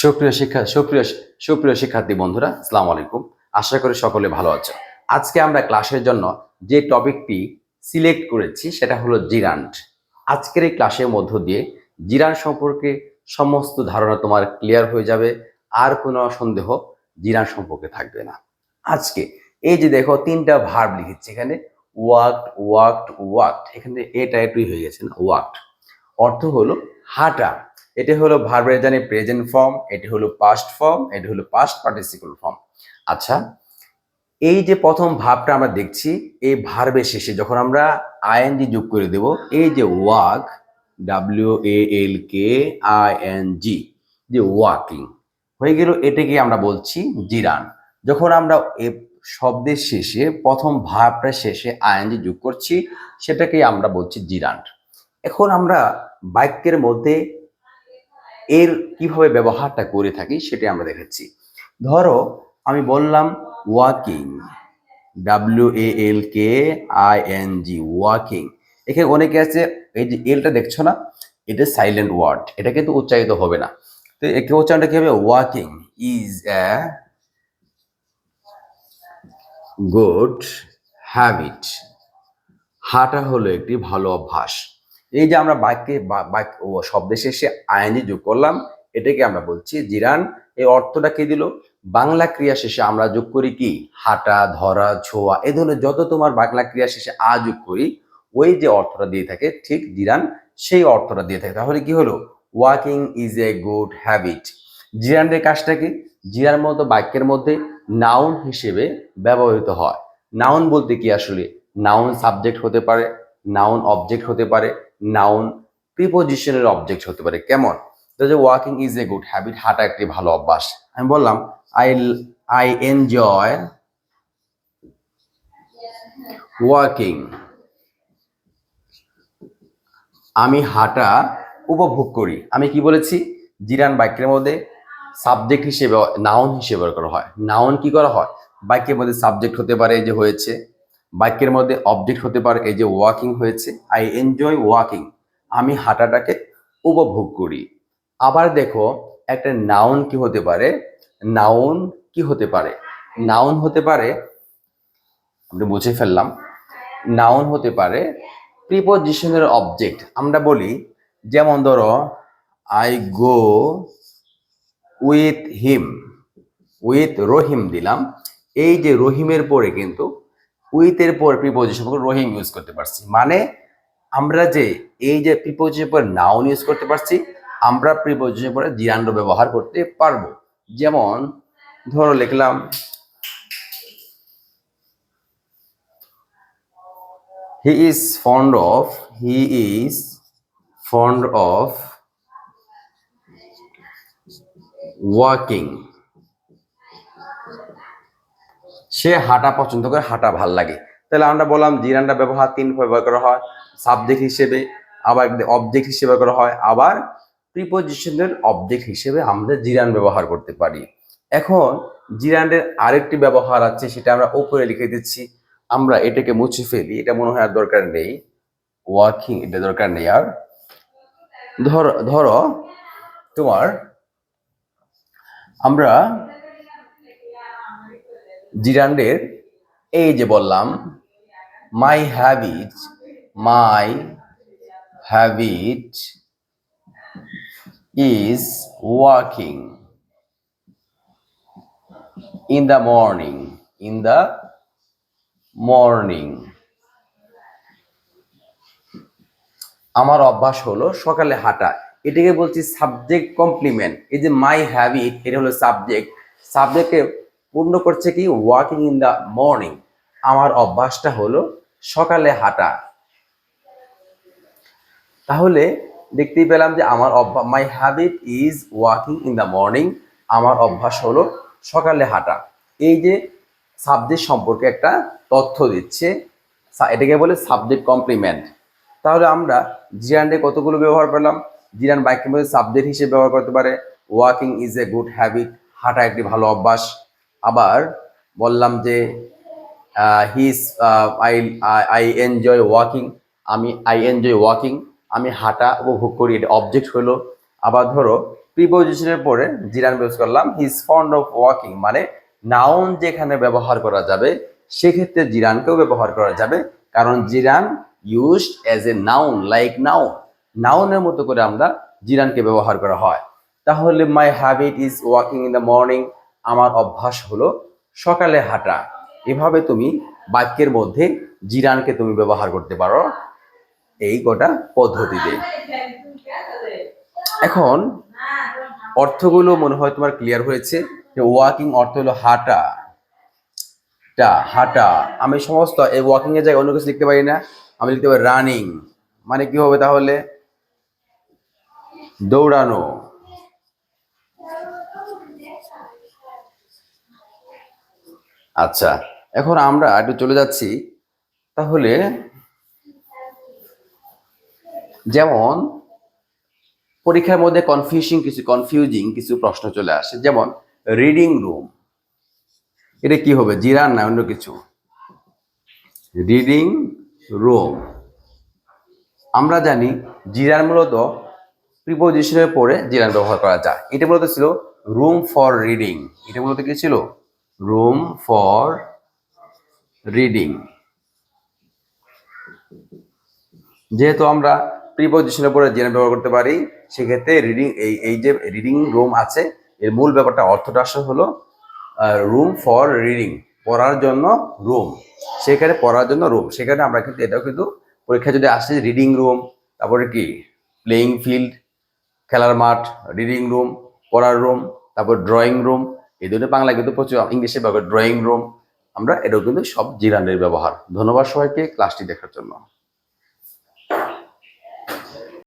সুপ্রিয় শিক্ষা, সুপ্রিয় সুপ্রিয় শিক্ষার্থী বন্ধুরা, আসসালামু আলাইকুম। আশা করি সকলে ভালো আছো। আজকে আমরা ক্লাসের জন্য যে টপিকটি সিলেক্ট করেছি, সেটা হলো জিরান্ট আজকের এই ক্লাসের মধ্য দিয়ে জিরান সম্পর্কে সমস্ত ধারণা তোমার ক্লিয়ার হয়ে যাবে, আর কোনো সন্দেহ জিরান সম্পর্কে থাকবে না। আজকে এই যে দেখো, তিনটা ভার্ব লিখেছি এখানে ওয়াকড ওয়াকড ওয়াকড এখানে এটা একটুই হয়ে গেছে না ওয়াকড অর্থ হলো হাঁটা। এটা হলো ভার্বের জানি প্রেজেন্ট ফর্ম এটি হলো পাস্ট ফর্ম এটি হলো পাস্ট পার্টিসিপল ফর্ম আচ্ছা এই যে প্রথম ভাবটা আমরা দেখছি, এই ভার্বের শেষে যখন আমরা আইএনজি যোগ করে দেব, এই যে walk W A L K I N G যে ওয়াকিং হয়ে গেল এটাকে আমরা বলছি জিরান। যখন আমরা এ শব্দের শেষে, প্রথম ভাবটা শেষে আইএনজি যোগ করছি সেটাকে আমরা বলছি জিরান্ট এখন আমরা বাক্যের মধ্যে এর কীভাবে ব্যবহারটা করে থাকি সেটা আমরা দেখাচ্ছি ধরো, আমি বললাম walking W A L K I N G walking এখানে অনেকে আছে, এই যে এলটা দেখছ না? এটা সাইলেন্ট ওয়ার্ড এটা কিন্তু উচ্চারিত হবে না। তো একে উচ্চারণটা কি হবে? Walking is a good habit হাঁটা হলো একটি ভালো অভ্যাস। এই যে আমরা বাক্যে শব্দের শেষে আইনজি যোগ করলাম, এটাকে আমরা বলছি জিরান। এই অর্থটা কি দিল? বাংলা ক্রিয়া শেষে আমরা যোগ করি কি? হাঁটা, ধরা, ছোঁয়া, এ ধরনের যত তোমার বাংলা ক্রিয়া শেষে আ যোগ করি, ওই যে অর্থটা দিয়ে থাকে ঠিক জিরান, সেই অর্থটা দিয়ে থাকে। তাহলে কি হলো? Walking is a good habit. জিরানের কাজটা কি? জিরার মতো বাক্যের মধ্যে নাউন হিসেবে ব্যবহৃত হয়। নাউন বলতে কি আসলে? নাউন সাবজেক্ট হতে পারে, নাউন অবজেক্ট হতে পারে নাউন প্রিপোজিশনের অবজেক্ট হতে পারে। কেমন? যে walking is a good habit হাঁটা একটি ভালো অভ্যাস। আমি বললাম আই আই এনজয় ওয়াকিং আমি হাঁটা উপভোগ করি। আমি কি বলেছি? জিরান বাক্যের মধ্যে সাবজেক্ট হিসেবে নাউন হিসেবে করা হয়। নাউন কি করা হয়? বাক্যের মধ্যে সাবজেক্ট হতে পারে যে হয়েছে বাক্যের মধ্যে অবজেক্ট হতে পারে, এই যে ওয়াকিং হয়েছে আই এনজয় ওয়াকিং আমি হাঁটাটাকে উপভোগ করি। আবার দেখো, একটা নাউন কি হতে পারে নাউন কি হতে পারে? নাউন হতে পারে, আমরা মুছে ফেললাম নাউন হতে পারে প্রিপোজিশনের অবজেক্ট আমরা বলি, যেমন ধরো I go with him with Rahim দিলাম, এই যে রহিমের পরে কিন্তু উইথের পর প্রিপোজিশন রহিম ইউজ করতে পারছি। মানে আমরা যে এই যে প্রিপোজিশন পর নাউন ইউজ করতে পারছি, আমরা প্রিপোজিশন পরে জিরান্ড ব্যবহার করতে পারব। যেমন ধরো লিখলাম he is fond of he is fond of walking সে হাঁটা পছন্দ করে হাঁটা ভালো লাগে। তাহলে আমরা বললাম জিরানটা ব্যবহার তিন ব্যবহার করা হয় সাবজেক্ট হিসেবে আবার অবজেক্ট হিসেবে করা হয়, আবার প্রিপোজিশনের অবজেক্ট হিসেবে আমরা জিরান ব্যবহার করতে পারি। এখন জিরানের আরেকটি ব্যবহার আছে, সেটা আমরা ওপরে লিখে দিচ্ছি। আমরা এটাকে মুছে ফেলি, এটা মনে হয় আর দরকার নেই। ওয়াকিং এটা দরকার নেই আর। ধরো ধরো তোমার, আমরা জিরান্ডের, এই যে বললাম my habit my habit is walking in the morning in the morning আমার অভ্যাস হলো সকালে হাঁটা। এটাকে বলছি সাবজেক্ট কমপ্লিমেন্ট এই যে মাই হ্যাবিট এটা হলো সাবজেক্ট সাবজেক্টকে পূর্ণ করছে কি? ওয়াকিং ইন দ্য মর্নিং আমার অভ্যাসটা হলো সকালে হাঁটা। তাহলে দেখতেই পেলাম যে আমার অভ্যাস my habit is walking in the morning আমার অভ্যাস হলো সকালে হাঁটা। এই যে সাবজেক্ট সম্পর্কে একটা তথ্য দিচ্ছে এটাকে বলে সাবজেক্ট কমপ্লিমেন্ট তাহলে আমরা জিরান্ডে কতগুলো ব্যবহার পেলাম? জিরান বাক্যের মধ্যে সাবজেক্ট হিসেবে ব্যবহার করতে পারে। Walking is a good habit হাঁটা একটি ভালো অভ্যাস। আবার বললাম যে his I I enjoy walking আমি আই এনজয় ওয়াকিং আমি হাঁটা উপভোগ করি, এটা অবজেক্ট হলো। আবার ধরো প্রিপোজিশনের পরে জিরান ইউজ করলাম হিজ ফন্ড অফ ওয়াকিং মানে নাউন যেখানে ব্যবহার করা যাবে, সেক্ষেত্রে জিরানকেও ব্যবহার করা যাবে, কারণ gerund used as a noun like noun নাউনের মতো করে আমরা জিরানকে ব্যবহার করা হয়। তাহলে my habit is walking in the morning আমার অভ্যাস হলো সকালে হাঁটা। এভাবে তুমি বাক্যের মধ্যে জিরানকে তুমি ব্যবহার করতে পারো এই গোটা পদ্ধতিতে। এখন অর্থগুলো মনে হয় তোমার ক্লিয়ার হয়েছে যে ওয়াকিং অর্থ হলো হাঁটা। টা, হাঁটা। আমি সমস্ত এই ওয়াকিং এর জায়গায় অন্য কিছু লিখতে পারি না। আমি লিখতে পারি রানিং মানে কি হবে তাহলে? দৌড়ানো। আচ্ছা এখন আমরা একটু চলে যাচ্ছি। তাহলে যেমন পরীক্ষার মধ্যে কনফিউজিং কিছু কনফিউজিং কিছু প্রশ্ন চলে আসে। যেমন রিডিং রুম এটা কি হবে? জিরান না অন্য কিছু? রিডিং রুম আমরা জানি জিরান মূলত প্রিপোজিশনের পরে জিরান ব্যবহার করা যায়। এটা মূলত ছিল রুম ফর রিডিং এটা মূলত কি ছিল? রুম ফর রিডিং যেহেতু আমরা প্রিপোজিশনের পরে জেনে ব্যবহার করতে পারি, সেক্ষেত্রে রিডিং এই এই যে রিডিং রুম আছে, এর মূল ব্যাপারটা, অর্থটা আসলে হলো রুম ফর রিডিং পড়ার জন্য রুম সেখানে পড়ার জন্য রুম সেখানে আমরা কিন্তু, এটাও কিন্তু পরীক্ষা যদি আসে রিডিং রুম তারপরে কি? প্লেয়িং ফিল্ড খেলার মাঠ রিডিং রুম পড়ার রুম তারপর ড্রয়িং রুম এই দুটো বাংলা কিন্তু প্রচুর ইংলিশে ব্যবহার ড্রয়িং রুম আমরা এটাও কিন্তু সব জিরানের ব্যবহার। ধন্যবাদ সবাইকে ক্লাসটি দেখার জন্য।